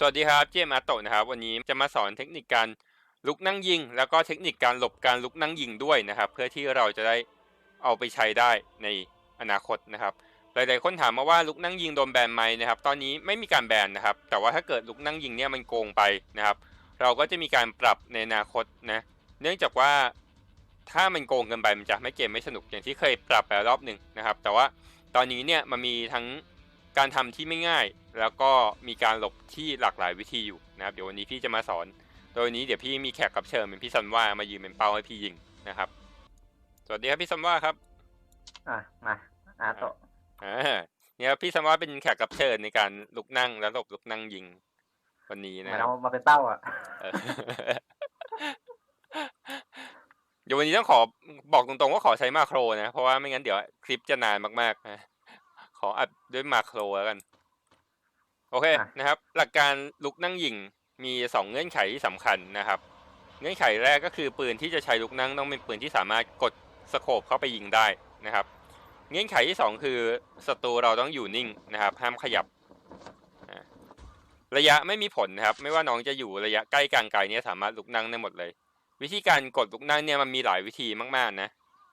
สวัสดีครับเจมส์อาโตะนะครับวันนี้จะมาสอนเทคนิคการลุกนั่งยิง แล้วก็เทคนิคการหลบการลุกนั่งยิงด้วยนะครับ เพื่อที่เราจะได้เอาไปใช้ได้ในอนาคตนะครับ หลายๆคนถามมาว่าลุกนั่งยิงโดนแบนไหมนะครับ ตอนนี้ไม่มีการแบนนะครับ แต่ว่าถ้าเกิดลุกนั่งยิงเนี่ยมันโกงไปนะครับ เราก็จะมีการปรับในอนาคตนะเนื่องจากว่าถ้ามันโกงเกินไปมันจะไม่เกมไม่สนุกอย่างที่เคยปรับไปรอบหนึ่งนะครับ แต่ว่าตอนนี้เนี่ยมันมีทั้ง การทำที่ไม่ง่าย แล้วก็มีการหลบที่หลากหลายวิธีอยู่นะครับ เดี๋ยววันนี้พี่จะมาสอน โดยวันนี้เดี๋ยวพี่มีแขกรับเชิญเป็นพี่ซันว่ามายืนเป็นเป้าให้พี่ยิงนะครับ สวัสดีครับพี่ซันว่าครับ อะมาอาโตะอ่าเนี่ยครับพี่ซันว่าเป็นแขกรับเชิญในการลุกนั่งและหลบลุกนั่งยิง วันนี้เหนะมือนครับเอามาเป็นเป้าอะเออเดี๋ยววันนี้ต้องขอบอกตรงๆว่าขอใช้มาโครนะ เพราะว่าไม่งั้นเดี๋ยวคลิปจะนานมากๆนะ ขออัดด้วยมาโครแล้วกัน โอเคอะนะครับ หลักการลุกนั่งยิงมีสองเงื่อนไขที่สำคัญนะครับ เงื่อนไขแรกก็คือปืนที่จะใช้ลุกนั่งต้องเป็นปืนที่สามารถกดสโคปเข้าไปยิงได้นะครับ เงื่อนไขที่สองคือศัตรูเราต้องอยู่นิ่งนะครับ ห้ามขยับอ่าระยะไม่มีผลนะครับ ไม่ว่าน้องจะอยู่ระยะใกล้กลางไกลเนี่ยสามารถลุกนั่งได้หมดเลย วิธีการกดลุกนั่งเนี่ยมันมีหลายวิธีมากๆนะ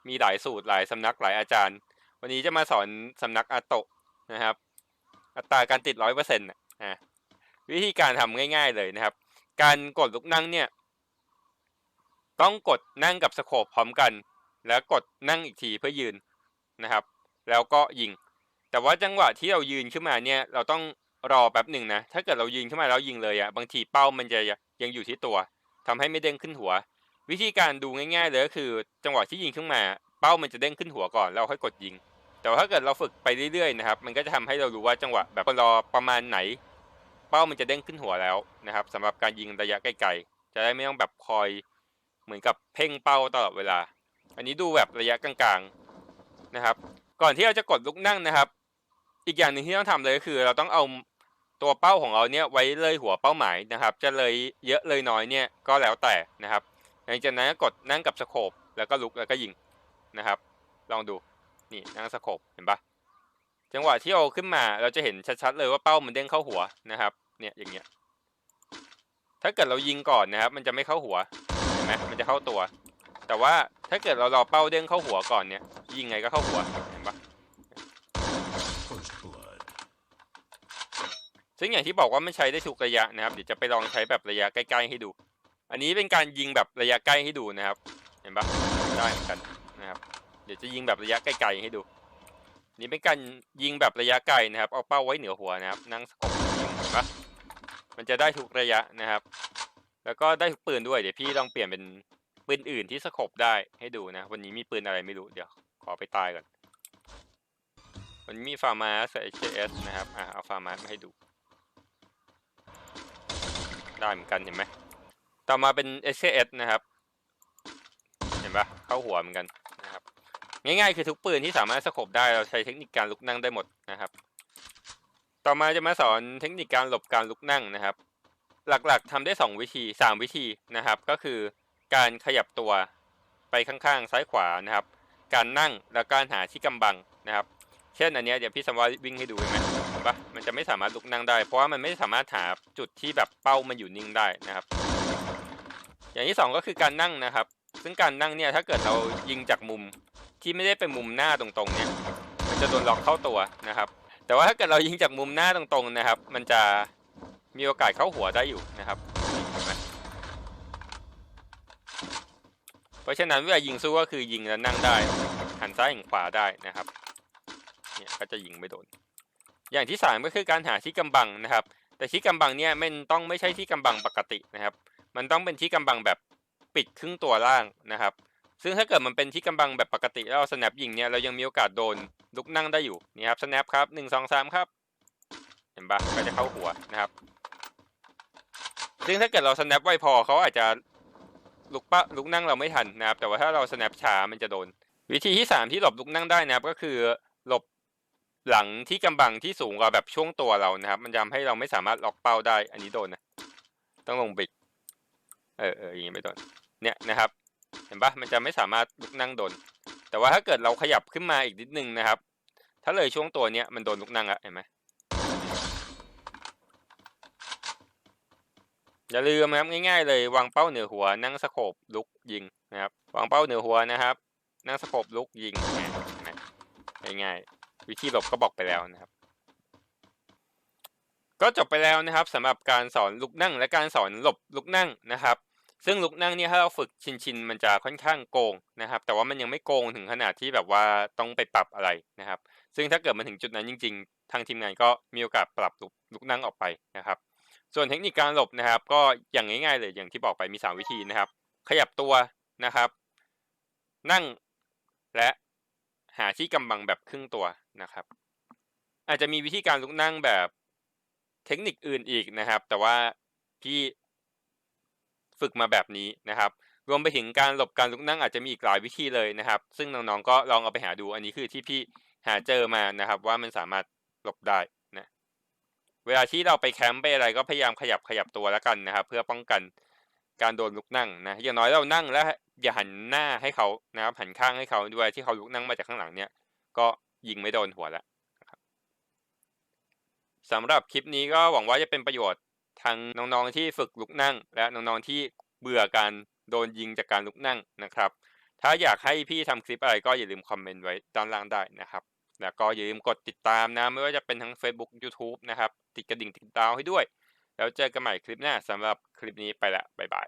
มีหลายสูตรหลายสำนักหลายอาจารย์ วันนี้จะมาสอนสำนักอาโตะนะครับ อัตราการติดร้อยเปอร์เซ็นต์อะวิธีการทำง่าย ๆเลยนะครับ การกดลุกนั่งเนี่ย ต้องกดนั่งกับสโคปพร้อมกัน แล้วกดนั่งอีกทีเพื่อยืนนะครับ แล้วก็ยิง แต่ว่าจังหวะที่เรายืนขึ้นมาเนี่ย เราต้องรอแป๊บหนึ่งนะ ถ้าเกิดเรายืนขึ้นมาแล้วยิงเลยอะ่ะบางทีเป้ามันจะยังอยู่ที่ตัวทำให้ไม่เด้งขึ้นหัว วิธีการดูง่าย ๆ เลยก็คือ จังหวะที่ยิงขึ้นมา เป้ามันจะเด้งขึ้นหัวก่อนแล้วค่อยกดยิง แต่ว่าถ้าเกิดเราฝึกไปเรื่อยๆนะครับ มันก็จะทำให้เรารู้ว่าจังหวะแบบรอประมาณไหน เป้ามันจะเด้งขึ้นหัวแล้วนะครับสำหรับการยิงระยะไกลๆ จะได้ไม่ต้องแบบคอยเหมือนกับเพ่งเป้าตลอดเวลา อันนี้ดูแบบระยะกลางๆนะครับ ก่อนที่เราจะกดลุกนั่งนะครับ อีกอย่างหนึ่งที่ต้องทำเลยก็คือ เราต้องเอาตัวเป้าของเราเนี่ยไว้เลยหัวเป้าหมายนะครับ จะเลยเยอะเลยน้อยเนี่ยก็แล้วแต่นะครับหลังจากนั้นก็กดนั่งกับสโคปแล้วก็ลุกแล้วก็ยิงนะครับ ลองดู นี่นั่งสโคปเห็นปะจังหวะที่เอาขึ้นมาเราจะเห็นชัดๆเลยว่าเป้ามันเด้งเข้าหัวนะครับ เนี่ยอย่างเงี้ย ถ้าเกิดเรายิงก่อนนะครับ มันจะไม่เข้าหัวเห็นไหมมันจะเข้าตัว แต่ว่าถ้าเกิดเรารอเป้าเด้งเข้าหัวก่อนเนี่ย ยิงไงก็เข้าหัวเห็นปะซึ่งอย่างที่บอกว่าไม่ใช้ได้ทุกระยะนะครับ เดี๋ยวจะไปลองใช้แบบระยะใกล้ๆให้ดู อันนี้เป็นการยิงแบบระยะใกล้ให้ดูนะครับ เห็นปะได้เหมือนกัน เดี๋ยวจะยิงแบบระยะไกลๆให้ดู นี่เป็นการยิงแบบระยะไกลนะครับ เอาเป้าไว้เหนือหัวนะครับ นั่งสกบยิงเห็นปะมันจะได้ทุกระยะนะครับ แล้วก็ได้ทุกปืนด้วย เดี๋ยวพี่ลองเปลี่ยนเป็นปืนอื่นที่สกบได้ให้ดูนะ วันนี้มีปืนอะไรไม่รู้ เดี๋ยวขอไปตายก่อนวันนี้มีฟาร์มาสกับ HKS นะครับ อะเอาฟาร์มาสมาให้ดู ได้เหมือนกันเห็นไหม ต่อมาเป็น SKS นะครับ เห็นปะเข้าหัวเหมือนกัน ง่ายๆคือทุกปืนที่สามารถสโคบได้เราใช้เทคนิคการลุกนั่งได้หมดนะครับ ต่อมาจะมาสอนเทคนิคการหลบการลุกนั่งนะครับ หลักๆทำได้ 2 วิธี 3 วิธีนะครับ ก็คือการขยับตัวไปข้างๆซ้ายขวานะครับ การนั่งแล้วการหาที่กำบังนะครับ เช่นอันนี้เดี๋ยวพี่สมวาวิ่งให้ดูเห็นไหมเห็นปะมันจะไม่สามารถลุกนั่งได้ เพราะว่ามันไม่สามารถหาจุดที่แบบเป้ามันอยู่นิ่งได้นะครับ อย่างที่สองก็คือการนั่งนะครับ ซึ่งการนั่งเนี่ยถ้าเกิดเรายิงจากมุม ที่ไม่ได้เป็นมุมหน้าตรงๆเนี่ยมันจะโดนล็อกเข้าตัวนะครับ แต่ว่าถ้าเกิดเรายิงจากมุมหน้าตรงๆนะครับ มันจะมีโอกาสเข้าหัวได้อยู่นะครับเห็นไหมเพราะฉะนั้นเวลายิงสู้ก็คือยิงแล้วนั่งได้ หันซ้ายหันขวาได้นะครับเนี่ยก็จะยิงไม่โดน อย่างที่สามก็คือการหาที่กำบังนะครับ แต่ที่กำบังเนี่ยมันต้องไม่ใช่ที่กำบังปกตินะครับ มันต้องเป็นที่กำบังแบบปิดครึ่งตัวล่างนะครับ ซึ่งถ้าเกิดมันเป็นที่กำบังแบบปกติแล้วเรา snap ยิงเนี่ยเรายังมีโอกาสโดนลุกนั่งได้อยู่นี่ครับ snap ครับหนึ่งสองสามครับ เห็นปะก็จะเข้าหัวนะครับ ซึ่งถ้าเกิดเรา snap ไวพอเขาอาจจะลุกปะลุกนั่งเราไม่ทันนะครับ แต่ว่าถ้าเรา snap ช้ามันจะโดน วิธีที่สามที่หลบลุกนั่งได้นะครับ ก็คือหลบหลังที่กำบังที่สูงกว่าแบบช่วงตัวเรานะครับ มันจะทำให้เราไม่สามารถล็อกเป้าได้ อันนี้โดนนะต้องลงบิกเออเอออย่างนี้ไม่โดนเนี่ยนะครับ เห็นปะมันจะไม่สามารถลุกนั่งโดน แต่ว่าถ้าเกิดเราขยับขึ้นมาอีกนิดนึงนะครับ ถ้าเลยช่วงตัวเนี้ยมันโดนลุกนั่งอะเห็นไหมอย่าลืมนะครับง่ายๆเลยวางเป้าเหนือหัวนั่งสโคบลุกยิงนะครับวางเป้าเหนือหัวนะครับ นั่งสโคบลุกยิงง่ายๆวิธีหลบก็บอกไปแล้วนะครับ ก็จบไปแล้วนะครับสำหรับการสอนลุกนั่งและการสอนหลบลุกนั่งนะครับ ซึ่งลุกนั่งเนี่ยถ้าเราฝึกชินๆมันจะค่อนข้างโกงนะครับ แต่ว่ามันยังไม่โกงถึงขนาดที่แบบว่าต้องไปปรับอะไรนะครับ ซึ่งถ้าเกิดมาถึงจุดนั้นจริง ๆ ทางทีมงานก็มีโอกาสปรับลุกลุกนั่งออกไปนะครับ ส่วนเทคนิคการหลบนะครับ ก็อย่างง่ายๆเลยอย่างที่บอกไปมี 3 วิธีนะครับ ขยับตัวนะครับ นั่งและหาที่กำบังแบบครึ่งตัวนะครับ อาจจะมีวิธีการลุกนั่งแบบเทคนิคอื่นอีกนะครับ แต่ว่าพี่ ฝึกมาแบบนี้นะครับ รวมไปถึงการหลบการลุกนั่งอาจจะมีอีกหลายวิธีเลยนะครับ ซึ่งน้องๆก็ลองเอาไปหาดูอันนี้คือที่พี่หาเจอมานะครับ ว่ามันสามารถหลบได้นะเวลาที่เราไปแคมป์ไปอะไรก็พยายามขยับขยับตัวแล้วกันนะครับ เพื่อป้องกันการโดนลุกนั่งนะอย่างน้อยเรานั่งแล้วอย่าหันหน้าให้เขานะครับหันข้างให้เขาด้วยที่เขาลุกนั่งมาจากข้างหลังเนี่ย ก็ยิงไม่โดนหัวแล้วนะสำหรับคลิปนี้ก็หวังว่าจะเป็นประโยชน์ ทั้งน้องๆที่ฝึกลุกนั่ง และน้องๆที่เบื่อการโดนยิงจากการลุกนั่งนะครับ ถ้าอยากให้พี่ทำคลิปอะไรก็อย่าลืมคอมเมนต์ไว้ด้านล่างได้นะครับ แล้วก็อย่าลืมกดติดตามนะ ไม่ว่าจะเป็นทั้ง Facebook YouTube นะครับ ติดกระดิ่งติดดาวให้ด้วย แล้วเจอกันใหม่คลิปหน้าสำหรับคลิปนี้ไปละบ๊ายบาย